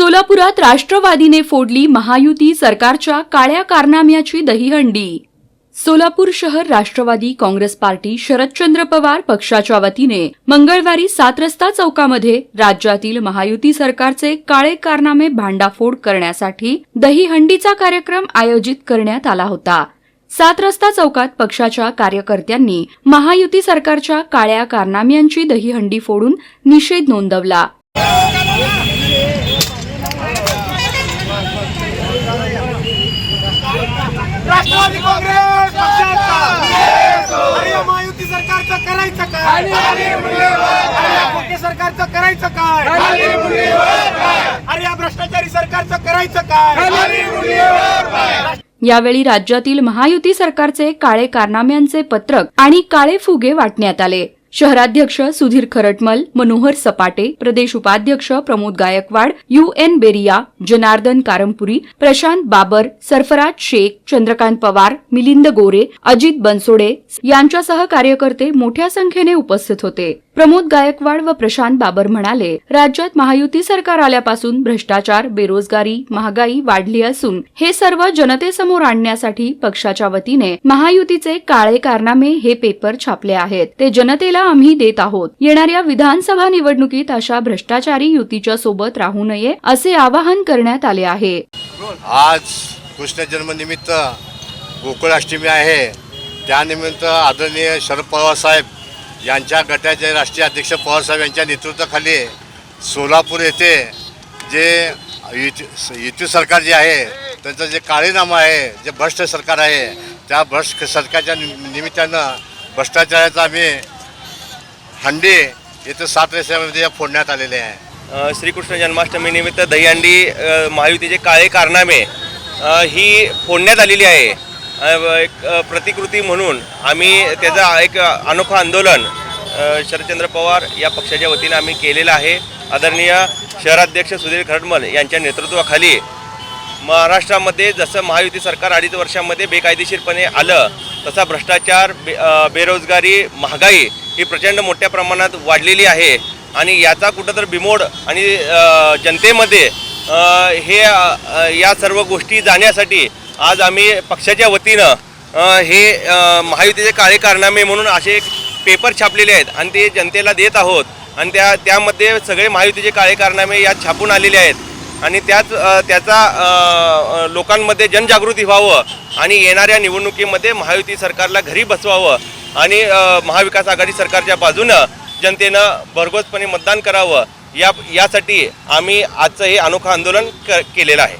सोलापुरात राष्ट्रवादीने फोडली महायुती सरकारच्या काळ्या कारनाम्याची दहीहंडी. सोलापूर शहर राष्ट्रवादी काँग्रेस पार्टी शरदचंद्र पवार पक्षाच्या वतीने मंगळवारी सात रस्ता चौकामध्ये राज्यातील महायुती सरकारचे काळे कारनामे भांडाफोड करण्यासाठी दहीहंडीचा कार्यक्रम आयोजित करण्यात आला होता. सात रस्ता चौकात पक्षाच्या कार्यकर्त्यांनी महायुती सरकारच्या काळ्या कारनाम्यांची दहीहंडी फोडून निषेध नोंदवला राष्ट्रवादी काँग्रेस पक्षाचा अरे या महायुती सरकारचं करायचं खोके सरकारचं करायचं काय? अरे या भ्रष्टाचारी सरकारचं करायचं काय? यावेळी राज्यातील महायुती सरकारचे काळे कारनाम्यांचे पत्रक आणि काळे फुगे वाटण्यात आले. शहराध्यक्ष सुधीर खरटमल मनोहर सपाटे प्रदेश उपाध्यक्ष प्रमोद गायकवाड यू एन बेरिया जनार्दन कारंपुरी प्रशांत बाबर सरफराज शेख चंद्रकांत पवार मिलिंद गोरे अजित बनसोडे यांच्यासह कार्यकर्ते मोठ्या संख्येने उपस्थित होते. प्रमोद गायकवाड व प्रशांत बाबर म्हणाले राज्यात महायुती सरकार आल्यापासून भ्रष्टाचार बेरोजगारी महागाई वाढली असून हे सर्व जनतेसमोर आणण्यासाठी पक्षाच्या वतीने महायुतीचे काळे कारनामे हे पेपर छापले आहेत. ते जनतेला आम्ही देत आहोत. येणाऱ्या विधानसभा निवडणुकीत अशा भ्रष्टाचारी युतीच्या सोबत राहू नये असे आवाहन करण्यात आले आहे. आज कृष्ण जन्मनिमित्त गोकुळाष्टमी आहे. त्यानिमित्त आदरणीय शरद पवार साहेब यांच्या गटाचे राष्ट्रीय अध्यक्ष पवारसाहेब यांच्या नेतृत्वाखाली सोलापूर येथे जे युती युती सरकार जे आहे त्यांचं जे काळेनामा आहे जे भ्रष्ट सरकार आहे त्या भ्रष्ट सरकारच्या नि- निमित्तानं भ्रष्टाचाराचा आम्ही हंडी येथे सात रस्त्यामध्ये फोडण्यात आलेले आहे. श्रीकृष्ण जन्माष्टमी निमित्त दहीहंडी महायुतीचे काळे कारनामे ही फोडण्यात आलेली आहे. एक प्रतिकृती म्हणून आम्ही त्याचा एक अनोखं आंदोलन शरदचंद्र पवार या पक्षाच्या वतीनं आम्ही केलेलं आहे. आदरणीय शहराध्यक्ष सुधीर खरडमल यांच्या नेतृत्वाखाली महाराष्ट्रामध्ये जसं महायुती सरकार अडीच वर्षामध्ये बेकायदेशीरपणे आलं तसा भ्रष्टाचार बे बेरोजगारी महागाई ही प्रचंड मोठ्या प्रमाणात वाढलेली आहे. आणि याचा कुठंतरी बिमोड आणि जनतेमध्ये हे या सर्व गोष्टी जाण्यासाठी आज आम्ही पक्षाच्या वतीनं हे महायुतीचे काळे कारनामे म्हणून असे पेपर छापलेले आहेत आणि ते जनतेला देत आहोत. आणि त्या त्यामध्ये सगळे महायुतीचे काळे कारनामे यात छापून आलेले आहेत. आणि त्याच त्याचा लोकांमध्ये जनजागृती व्हावं आणि येणाऱ्या निवडणुकीमध्ये महायुती सरकारला घरी बसवावं आणि महाविकास आघाडी सरकारच्या बाजूनं जनतेनं भरघोसपणे मतदान करावं. या यासाठी आम्ही आजचं हे अनोखं आंदोलन क केलेलं आहे.